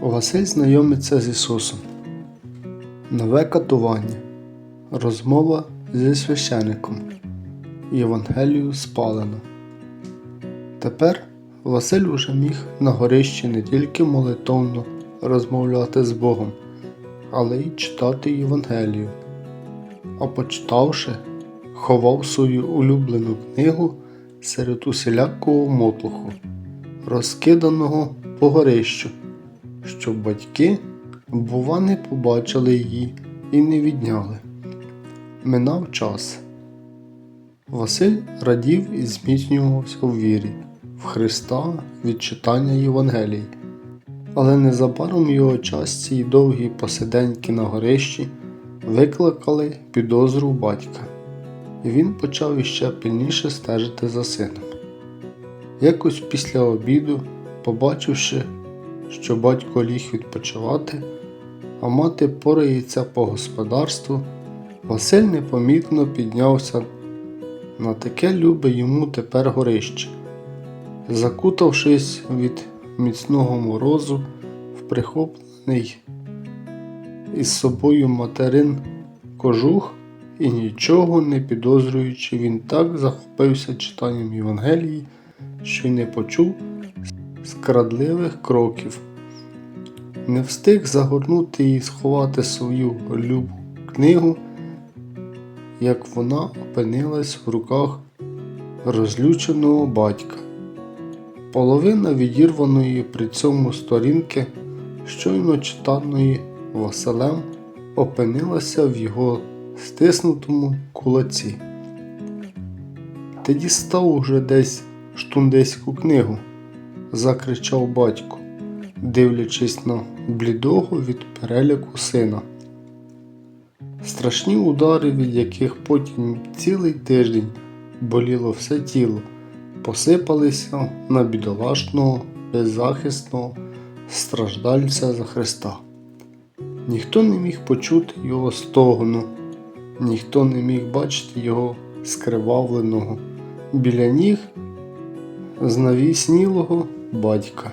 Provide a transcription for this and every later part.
Василь знайомиться з Ісусом. Нове катування. Розмова зі священиком. Євангелію спалено. Тепер Василь уже міг на горищі не тільки молитовно розмовляти з Богом, але й читати Євангелію. А почитавши, ховав свою улюблену книгу серед усілякого мотлуху, розкиданого по горищу, щоб батьки, бува, не побачили її і не відняли. Минав час. Василь радів і зміцнювався в вірі в Христа від читання Євангелії, але незабаром його часті й довгі посиденьки на горищі викликали підозру батька, і він почав іще пильніше стежити за сином. Якось після обіду, побачивши, що батько ліг відпочивати, а мати порається по господарству, Василь непомітно піднявся на таке любе йому тепер горище. Закутавшись від міцного морозу в прихоплений із собою материн кожух і нічого не підозрюючи, він так захопився читанням Євангелії, що й не почув скрадливих кроків. Не встиг загорнути і сховати свою любу книгу, як вона опинилась в руках розлюченого батька. Половина відірваної при цьому сторінки, щойно читаної Василем, опинилася в його стиснутому кулаці. Ти дістав уже десь штундеську книгу, закричав батько, дивлячись на блідого від переляку сина. Страшні удари, від яких потім цілий тиждень боліло все тіло, посипалися на бідолашного, беззахисного страждальця за Христа. Ніхто не міг почути його стогону, ніхто не міг бачити його скривавленого біля ніг знавіснілого батька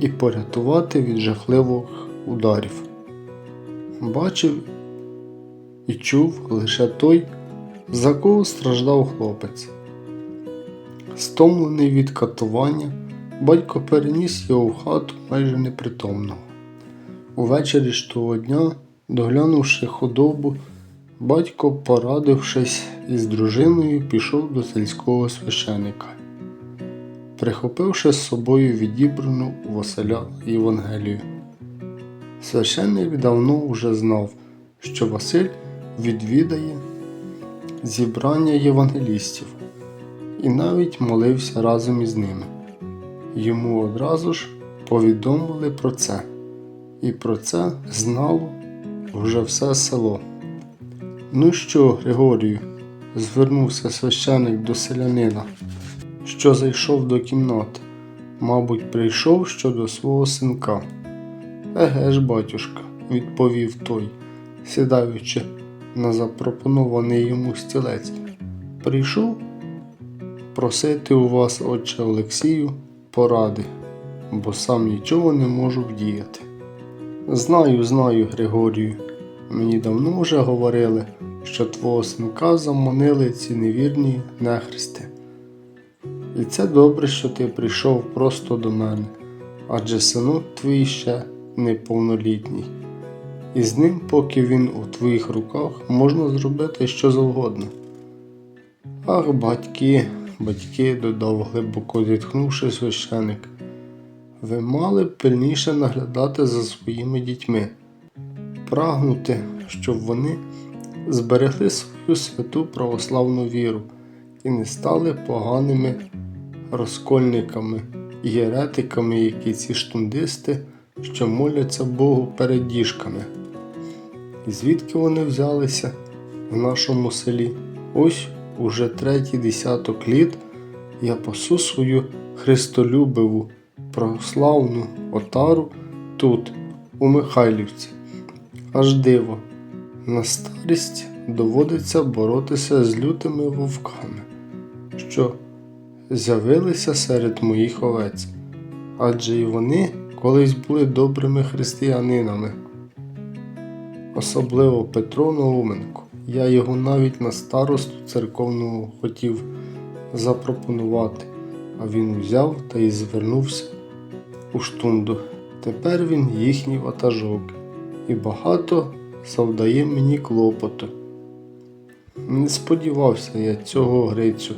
і порятувати від жахливих ударів. Бачив і чув лише той, за кого страждав хлопець. Стомлений від катування, батько переніс його в хату майже непритомного. Увечері ж того дня, доглянувши худобу, батько, порадившись із дружиною, пішов до сільського священика, прихопивши з собою відібрану у Василя Євангелію. Священник давно вже знав, що Василь відвідає зібрання євангелістів і навіть молився разом із ними. Йому одразу ж повідомили про це, і про це знало вже все село. Ну що, Григорію? звернувся священик до селянина, що зайшов до кімнати. Мабуть, прийшов щодо свого синка. Еге ж, батюшка, відповів той, сідаючи на запропонований йому стілець. Прийшов просити у вас, отче Олексію, поради, бо сам нічого не можу вдіяти. Знаю, знаю, Григорію. Мені давно вже говорили, що твого синка заманили ці невірні нехристи. І це добре, що ти прийшов просто до мене, адже синок твій ще неповнолітній. І з ним, поки він у твоїх руках, можна зробити що завгодно. Ах, батьки, батьки, додав глибоко зітхнувши священик, ви мали б пильніше наглядати за своїми дітьми, прагнути, щоб вони зберегли свою святу православну віру і не стали поганими розкольниками і єретиками, які ці штундисти, що моляться Богу перед діжками. І звідки вони взялися в нашому селі? Ось уже третій десяток літ я пасу свою христолюбиву православну отару тут, у Михайлівці. Аж диво, на старість доводиться боротися з лютими вовками, що з'явилися серед моїх овець, адже і вони колись були добрими християнинами, особливо Петро Науменко. Я його навіть на старосту церковного хотів запропонувати, а він взяв та й звернувся у штунду. Тепер він їхній ватажок і багато завдає мені клопоту. Не сподівався я цього Грицю.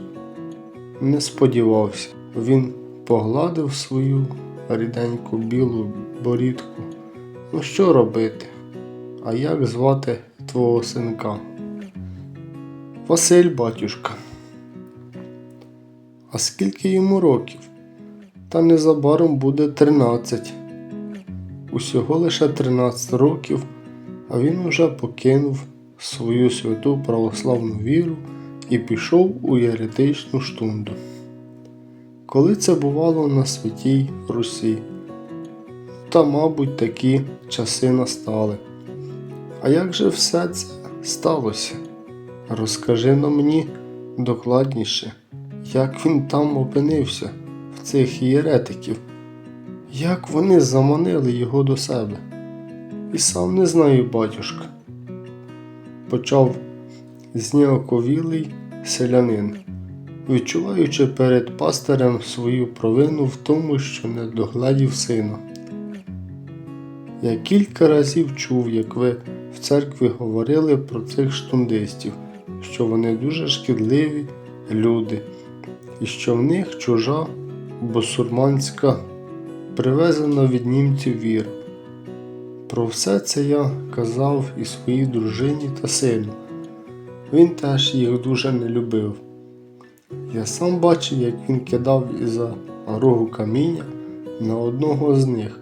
Не сподівався. Він погладив свою ріденьку білу борідку. Ну що робити? А як звати твого синка? Василь батюшка. А скільки йому років? Та незабаром буде 13. Усього лише 13 років, а він уже покинув свою святу православну віру і пішов у єретичну штунду. Коли це бувало на святій Русі, та, мабуть, такі часи настали. А як же все це сталося? Розкажи на мені докладніше, як він там опинився, в цих єретиків, як вони заманили його до себе. І сам не знаю, батюшка. Почав зніяковілий селянин, відчуваючи перед пастирем свою провину в тому, що не догледів сина. Я кілька разів чув, як ви в церкві говорили про цих штундистів, що вони дуже шкідливі люди, і що в них чужа босурманська, привезена від німців віра. Про все це я казав і своїй дружині та сину. Він теж їх дуже не любив. Я сам бачив, як він кидав із-за рогу каміння на одного з них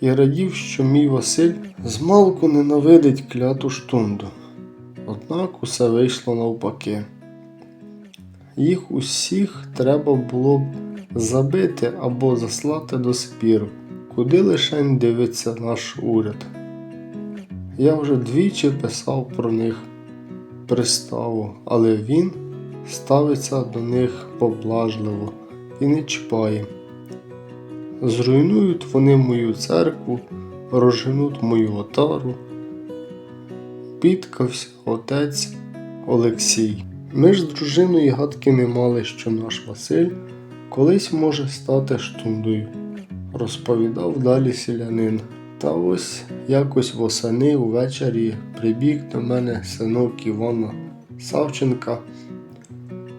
і радів, що мій Василь змалку ненавидить кляту штунду. Однак усе вийшло навпаки. Їх усіх треба було б забити або заслати до Сибіру, куди лише дивиться наш уряд. Я вже двічі писав про них приставу, але він ставиться до них поблажливо і не чіпає. Зруйнують вони мою церкву, розженуть мою отару. Підкався отець Олексій. Ми ж з дружиною гадки не мали, що наш Василь колись може стати штундою, розповідав далі селянин. Та ось якось восени увечері прибіг до мене синок Івана Савченка.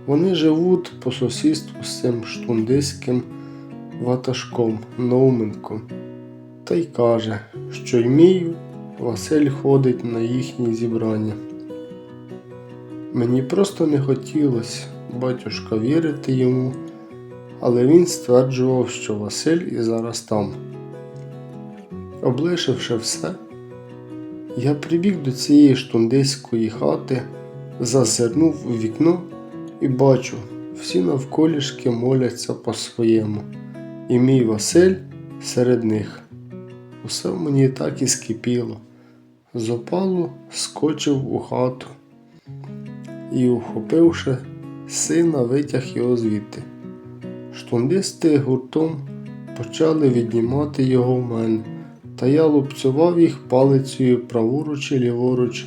Вони живуть по сусідству з цим штундиським ватажком Науменком. Та й каже, що й мій Василь ходить на їхні зібрання. Мені просто не хотілося, батюшка, вірити йому, але він стверджував, що Василь і зараз там. Облишивши все, я прибіг до цієї штундиської хати, зазирнув у вікно і бачу, всі навколішки моляться по-своєму, і мій Василь серед них. Усе в мені так і скипіло. З опалу скочив у хату і, ухопивши сина, витяг його звідти. Штундисти гуртом почали віднімати його в мене, та я лупцював їх палицею праворуч і ліворуч.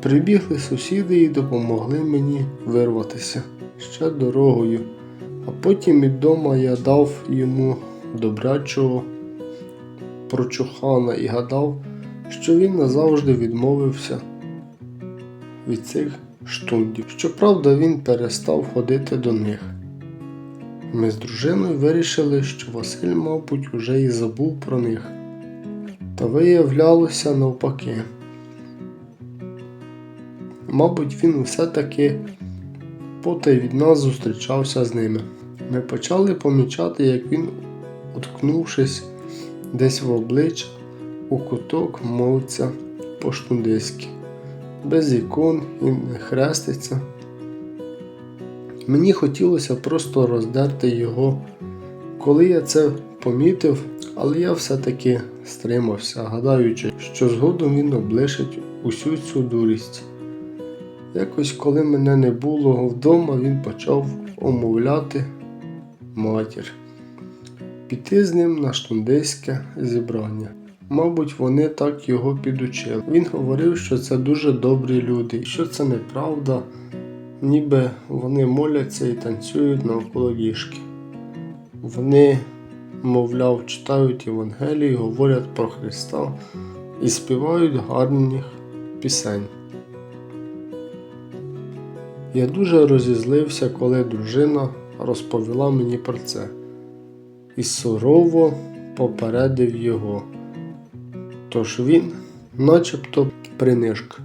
Прибігли сусіди і допомогли мені вирватися ще дорогою, а потім від дома я дав йому добрячого прочухана і гадав, що він назавжди відмовився від цих штундів. Щоправда, він перестав ходити до них. Ми з дружиною вирішили, що Василь, мабуть, уже і забув про них. Виявлялося навпаки. Мабуть, він все-таки потай від нас зустрічався з ними. Ми почали помічати, як він, уткнувшись десь в обличчя, у куток молиться по-штундиськи, без ікон і не хреститься. Мені хотілося просто роздерти його. Коли я це помітив, але я все-таки стримався, гадаючи, що згодом він облишить усю цю дурість. Якось, коли мене не було вдома, він почав омовляти матір. піти з ним на штундейське зібрання. Мабуть, вони так його підучили. Він говорив, що це дуже добрі люди, що це неправда, ніби вони моляться і танцюють навколо ліжки. Вони, мовляв, читають Євангелії, говорять про Христа і співають гарних пісень. Я дуже розізлився, коли дружина розповіла мені про це і сурово попередив його. Тож він, начебто, принишк.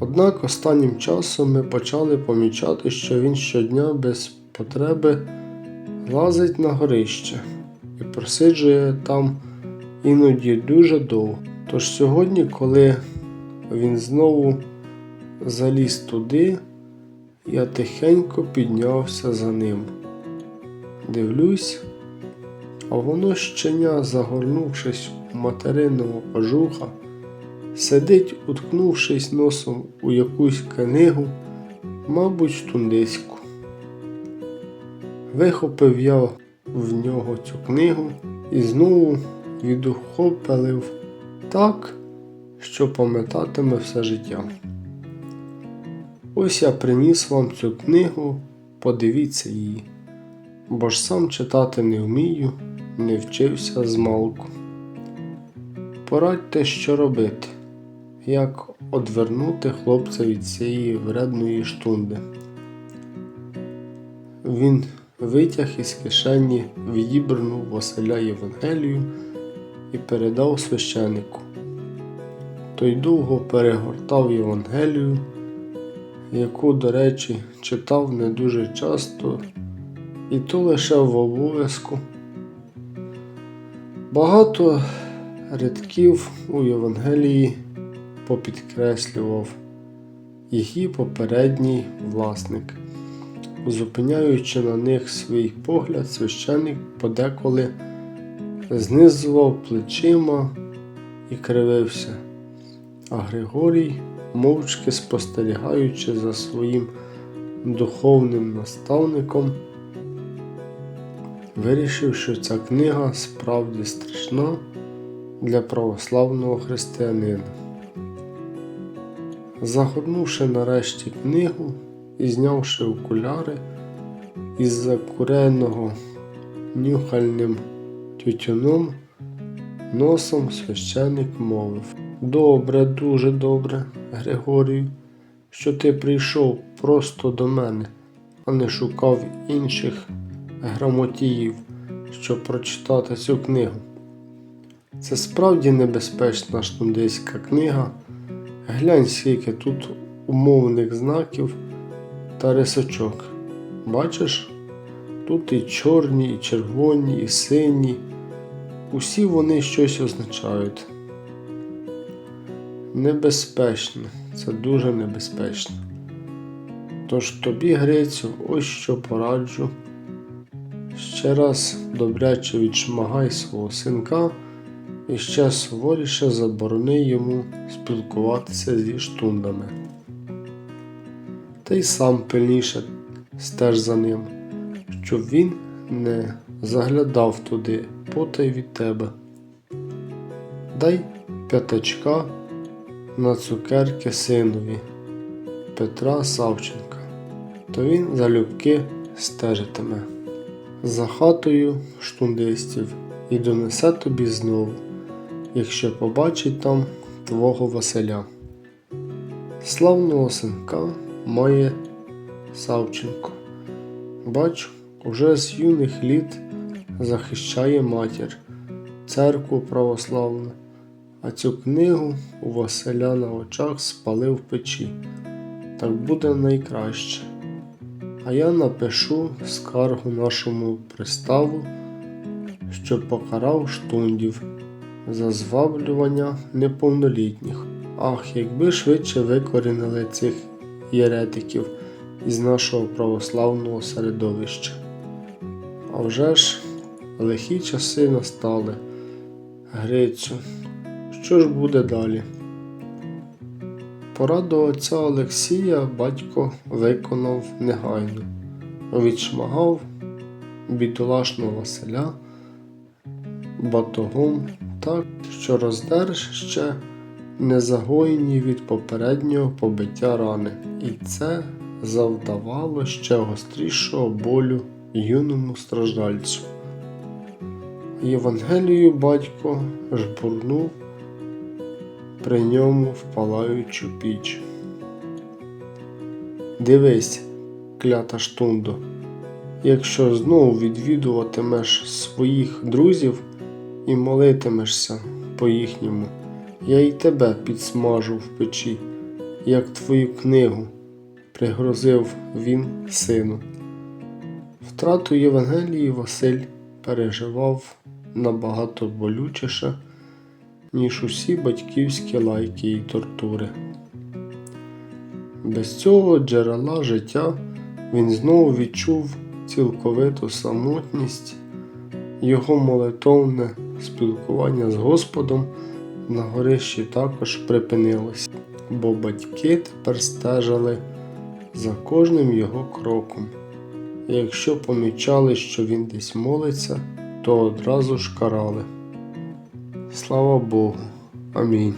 Однак останнім часом ми почали помічати, що він щодня без потреби лазить на горище і просиджує там іноді дуже довго. Тож сьогодні, коли він знову заліз туди, я тихенько піднявся за ним. Дивлюсь, а воно щеня, загорнувшись у материнного кожуха, сидить, уткнувшись носом у якусь книгу, мабуть, штундиську. Вихопив я в нього цю книгу і знову відухопелив так, що пам'ятатиме все життя. Ось я приніс вам цю книгу, подивіться її, бо ж сам читати не вмію, не вчився з малку. Порадьте, що робити, як одвернути хлопця від цієї вредної штунди. Він витяг із кишені відібрану Василя Євангелію і передав священику. Той довго перегортав Євангелію, яку, до речі, читав не дуже часто, і то лише в обов'язку. Багато рядків у Євангелії попідкреслював її попередній власник. Зупиняючи на них свій погляд, священник подеколи знизував плечима і кривився, а Григорій, мовчки спостерігаючи за своїм духовним наставником, вирішив, що ця книга справді страшна для православного християнина. Загорнувши нарешті книгу і знявши окуляри із закуреного нюхальним тютюном, носом священик мовив Добре, дуже добре, Григорію, що ти прийшов просто до мене, а не шукав інших грамотіїв, щоб прочитати цю книгу. Це справді небезпечна штундейська книга. Глянь, скільки тут умовних знаків та рисочок. Бачиш? Тут і чорні, і червоні, і сині. Усі вони щось означають. Небезпечно, це дуже небезпечно. Тож тобі, Грицю, ось що пораджу. Ще раз добряче відшмагай свого синка і ще суворіше заборони йому спілкуватися зі штундами. Та й сам пильніше стеж за ним, щоб він не заглядав туди потай від тебе. Дай п'ятачка на цукерки синові Петра Савченка, то він залюбки стежитиме за хатою штундистів і донесе тобі знову, якщо побачить там твого Василя. Славного синка має Савченко. Бачу, уже з юних літ захищає матір, церкву православну, а цю книгу у Василя на очах спалив в печі. Так буде найкраще. А я напишу скаргу нашому приставу, що покарав штундів за зваблювання неповнолітніх. Ах, якби швидше викорінили цих єретиків із нашого православного середовища. А вже ж лихі часи настали. Грицю, що ж буде далі? Пораду отця Олексія батько виконав негайно, відшмагав бідолашного Василя батогом так, що роздерж ще не загоєні від попереднього побиття рани, і це завдавало ще гострішого болю юному страждальцю. Євангелію батько жбурнув при ньому в палаючу піч. Дивись, клята штундо, якщо знову відвідуватимеш своїх друзів і молитимешся по їхньому, я й тебе підсмажу в печі, як твою книгу, пригрозив він сину. Втрату Євангелії Василь переживав набагато болючіше, ніж усі батьківські лайки і тортури. Без цього джерела життя він знову відчув цілковиту самотність, його молитовне спілкування з Господом на горищі також припинилось, бо батьки тепер стежили за кожним його кроком. І якщо помічали, що він десь молиться, то одразу ж карали. Слава Богу. Амінь.